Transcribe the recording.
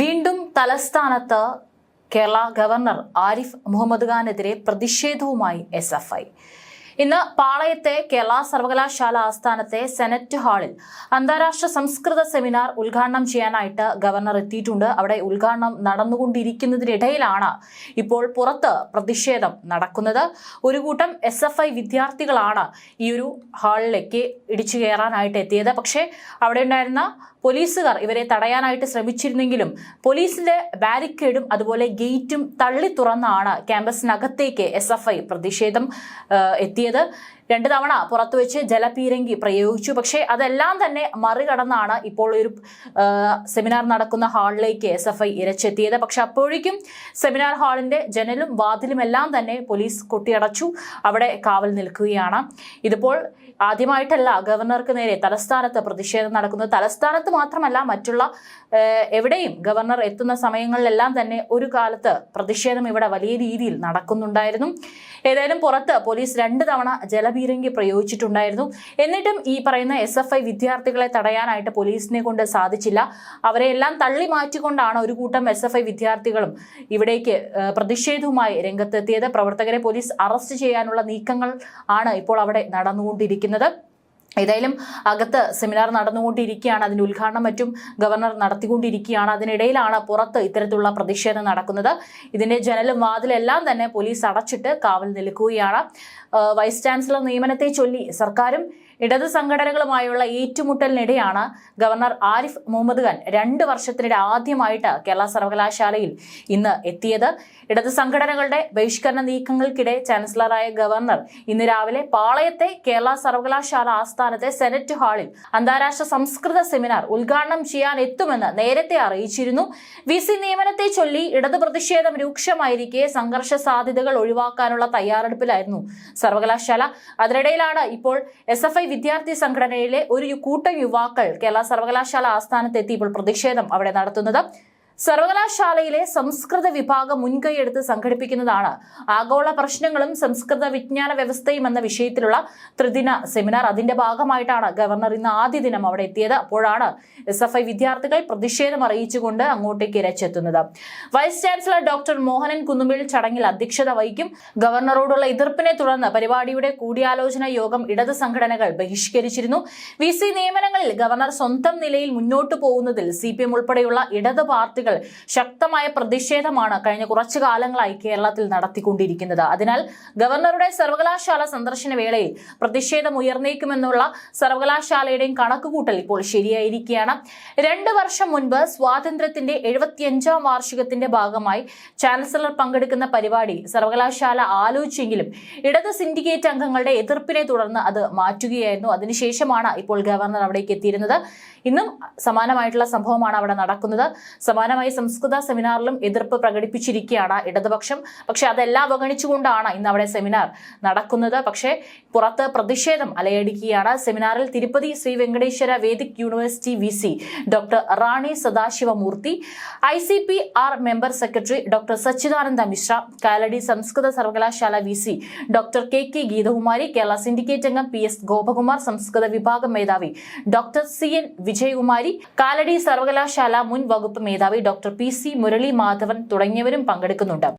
വീണ്ടും തലസ്ഥാനത്ത് കേരള ഗവർണർ ആരിഫ് മുഹമ്മദ് ഖാനെതിരെ പ്രതിഷേധവുമായി എസ് എഫ് ഐ ഇന്ന് പാളയത്തെ കേരള സർവകലാശാല ആസ്ഥാനത്തെ സെനറ്റ് ഹാളിൽ അന്താരാഷ്ട്ര സംസ്കൃത സെമിനാർ ഉദ്ഘാടനം ചെയ്യാനായിട്ട് ഗവർണർ എത്തിയിട്ടുണ്ട്. അവിടെ ഉദ്ഘാടനം നടന്നുകൊണ്ടിരിക്കുന്നതിനിടയിലാണ് ഇപ്പോൾ പുറത്ത് പ്രതിഷേധം നടക്കുന്നത്. ഒരു കൂട്ടം എസ് എഫ് ഐ വിദ്യാർത്ഥികളാണ് ഈ ഒരു ഹാളിലേക്ക് ഇടിച്ചു കയറാനായിട്ട് എത്തിയത്. പക്ഷേ അവിടെ ഉണ്ടായിരുന്ന പോലീസുകാർ ഇവരെ തടയാനായിട്ട് ശ്രമിച്ചിരുന്നെങ്കിലും പോലീസിന്റെ ബാരിക്കേഡും അതുപോലെ ഗേറ്റും തള്ളി തുറന്നാണ് ക്യാമ്പസിനകത്തേക്ക് എസ് പ്രതിഷേധം എത്തിയത്. രണ്ട് തവണ പുറത്തു വെച്ച് ജലപീരങ്കി പ്രയോഗിച്ചു. പക്ഷേ അതെല്ലാം തന്നെ മറികടന്നാണ് ഇപ്പോൾ ഒരു സെമിനാർ നടക്കുന്ന ഹാളിലേക്ക് എസ് എഫ് ഐ ഇരച്ചെത്തിയത്. പക്ഷെ അപ്പോഴേക്കും സെമിനാർ ഹാളിന്റെ ജനലും വാതിലും എല്ലാം തന്നെ പോലീസ് കൊട്ടിയടച്ചു. അവിടെ കാവൽ നിൽക്കുകയാണ്. ഇതിപ്പോൾ ആദ്യമായിട്ടല്ല ഗവർണർക്ക് നേരെ തലസ്ഥാനത്ത് പ്രതിഷേധം നടക്കുന്നത്. തലസ്ഥാനത്ത് മാത്രമല്ല മറ്റുള്ള എവിടെയും ഗവർണർ എത്തുന്ന സമയങ്ങളിലെല്ലാം തന്നെ ഒരു കാലത്ത് പ്രതിഷേധം ഇവിടെ വലിയ രീതിയിൽ നടക്കുന്നുണ്ടായിരുന്നു. ഏതായാലും പുറത്ത് പോലീസ് രണ്ട് തവണ ജലപീരങ്കി പ്രയോഗിച്ചിട്ടുണ്ടായിരുന്നു. എന്നിട്ടും ഈ പറയുന്ന എസ് എഫ് ഐ വിദ്യാർത്ഥികളെ തടയാനായിട്ട് പോലീസിനെ കൊണ്ട് സാധിച്ചില്ല. അവരെ എല്ലാം തള്ളി മാറ്റിക്കൊണ്ടാണ് ഒരു കൂട്ടം എസ് എഫ് ഐ വിദ്യാർത്ഥികളും ഇവിടേക്ക് പ്രതിഷേധവുമായി രംഗത്തെത്തിയത്. പ്രവർത്തകരെ പോലീസ് അറസ്റ്റ് ചെയ്യാനുള്ള നീക്കങ്ങൾ ആണ് ഇപ്പോൾ അവിടെ നടന്നുകൊണ്ടിരിക്കുന്നത്. ഏതായാലും അകത്ത് സെമിനാർ നടന്നുകൊണ്ടിരിക്കുകയാണ്. അതിന്റെ ഉദ്ഘാടനം മറ്റും ഗവർണർ നടത്തിക്കൊണ്ടിരിക്കുകയാണ്. അതിനിടയിലാണ് പുറത്ത് ഇത്തരത്തിലുള്ള പ്രതിഷേധം നടക്കുന്നത്. ഇതിന്റെ ജനലും വാതിലെല്ലാം തന്നെ പോലീസ് അടച്ചിട്ട് കാവൽ നിൽക്കുകയാണ്. വൈസ് ചാൻസലർ നിയമനത്തെ ചൊല്ലി സർക്കാരും ഇടത് സംഘടനകളുമായുള്ള ഏറ്റുമുട്ടലിനിടെയാണ് ഗവർണർ ആരിഫ് മുഹമ്മദ് ഖാൻ രണ്ട് വർഷത്തിനിടെ ആദ്യമായിട്ട് കേരള സർവകലാശാലയിൽ ഇന്ന് എത്തിയത്. ഇടത് സംഘടനകളുടെ ബഹിഷ്കരണ നീക്കങ്ങൾക്കിടെ ചാൻസലറായ ഗവർണർ ഇന്ന് രാവിലെ പാളയത്തെ കേരള സർവകലാശാല ആസ്ഥാനത്തെ സെനറ്റ് ഹാളിൽ അന്താരാഷ്ട്ര സംസ്കൃത സെമിനാർ ഉദ്ഘാടനം ചെയ്യാൻ എത്തുമെന്ന് നേരത്തെ അറിയിച്ചിരുന്നു. വി സി നിയമനത്തെ ചൊല്ലി ഇടത് പ്രതിഷേധം രൂക്ഷമായിരിക്കെ സംഘർഷ സാധ്യതകൾ ഒഴിവാക്കാനുള്ള തയ്യാറെടുപ്പിലായിരുന്നു സർവകലാശാല. അതിനിടയിലാണ് ഇപ്പോൾ എസ് എഫ് ഐ വിദ്യാർത്ഥി സംഘടനയിലെ ഒരു കൂട്ടം യുവാക്കൾ കേരള സർവകലാശാല ആസ്ഥാനത്തെത്തി ഇപ്പോൾ പ്രതിഷേധം അവിടെ നടത്തുന്നത്. സർവകലാശാലയിലെ സംസ്കൃത വിഭാഗം മുൻകൈയെടുത്ത് സംഘടിപ്പിക്കുന്നതാണ്. ആഗോള പ്രശ്നങ്ങളും സംസ്കൃത വിജ്ഞാന വ്യവസ്ഥയും എന്ന വിഷയത്തിലുള്ള ത്രിദിന സെമിനാർ അതിന്റെ ഭാഗമായിട്ടാണ് ഗവർണർ ഇന്ന് ആദ്യ ദിനം അവിടെ എത്തിയത്. അപ്പോഴാണ് എസ് എഫ് ഐ വിദ്യാർത്ഥികൾ പ്രതിഷേധം അറിയിച്ചുകൊണ്ട് അങ്ങോട്ടേക്ക് ഇരച്ചെത്തുന്നത് vice chancellor doctor Mohanan Kunnumpil ചടങ്ങിൽ അധ്യക്ഷത വഹിക്കും. ഗവർണറോടുള്ള എതിർപ്പിനെ തുടർന്ന് പരിപാടിയുടെ കൂടിയാലോചന യോഗം ഇടത് സംഘടനകൾ ബഹിഷ്കരിച്ചിരുന്നു. വി സി നിയമനങ്ങളിൽ ഗവർണർ സ്വന്തം നിലയിൽ മുന്നോട്ടു പോകുന്നതിൽ സി പി എം ഉൾപ്പെടെയുള്ള ഇടത് പാർട്ടികൾ ശക്തമായ പ്രതിഷേധമാണ് കഴിഞ്ഞ കുറച്ചു കാലങ്ങളായി കേരളത്തിൽ നടത്തിക്കൊണ്ടിരിക്കുന്നത്. അതിനാൽ ഗവർണറുടെ സർവകലാശാല സന്ദർശന വേളയിൽ പ്രതിഷേധം ഉയർന്നേക്കുമെന്നുള്ള സർവകലാശാലയുടെയും കണക്കുകൂട്ടൽ ഇപ്പോൾ ശരിയായിരിക്കുകയാണ്. രണ്ട് വർഷം മുൻപ് സ്വാതന്ത്ര്യത്തിന്റെ എഴുപത്തിയഞ്ചാം വാർഷികത്തിന്റെ ഭാഗമായി ചാൻസലർ പങ്കെടുക്കുന്ന പരിപാടി സർവകലാശാല ആലോചിച്ചെങ്കിലും ഇടത് സിൻഡിക്കേറ്റ് അംഗങ്ങളുടെ എതിർപ്പിനെ തുടർന്ന് അത് മാറ്റുകയായിരുന്നു. അതിനുശേഷമാണ് ഇപ്പോൾ ഗവർണർ അവിടേക്ക് എത്തിയിരുന്നത്. ഇന്നും സമാനമായിട്ടുള്ള സംഭവമാണ് അവിടെ നടക്കുന്നത്. സമാനമായി സംസ്കൃത സെമിനാറിലും എതിർപ്പ് പ്രകടിപ്പിച്ചിരിക്കുകയാണ് ഇടതുപക്ഷം. പക്ഷെ അതെല്ലാം അവഗണിച്ചുകൊണ്ടാണ് ഇന്ന് അവിടെ സെമിനാർ നടക്കുന്നത്. പക്ഷേ പുറത്ത് പ്രതിഷേധം അലയടിക്കുകയാണ്. സെമിനാറിൽ Tirupati Shri Venkateswara Vedic university V C doctor Rani Sadasivamurthy I C P R member secretary doctor Sachidananda Mishra Kalady സംസ്കൃത സർവകലാശാല V C doctor K K Geethakumari Kerala syndicate അംഗം പി എസ് ഗോപകുമാർ സംസ്കൃത വിഭാഗം മേധാവി doctor C N Vijayakumari Kalady സർവകലാശാല മുൻ വകുപ്പ് മേധാവി doctor P C Murali Madhavan തുടങ്ങിയവരും പങ്കെടുക്കുന്നുണ്ട്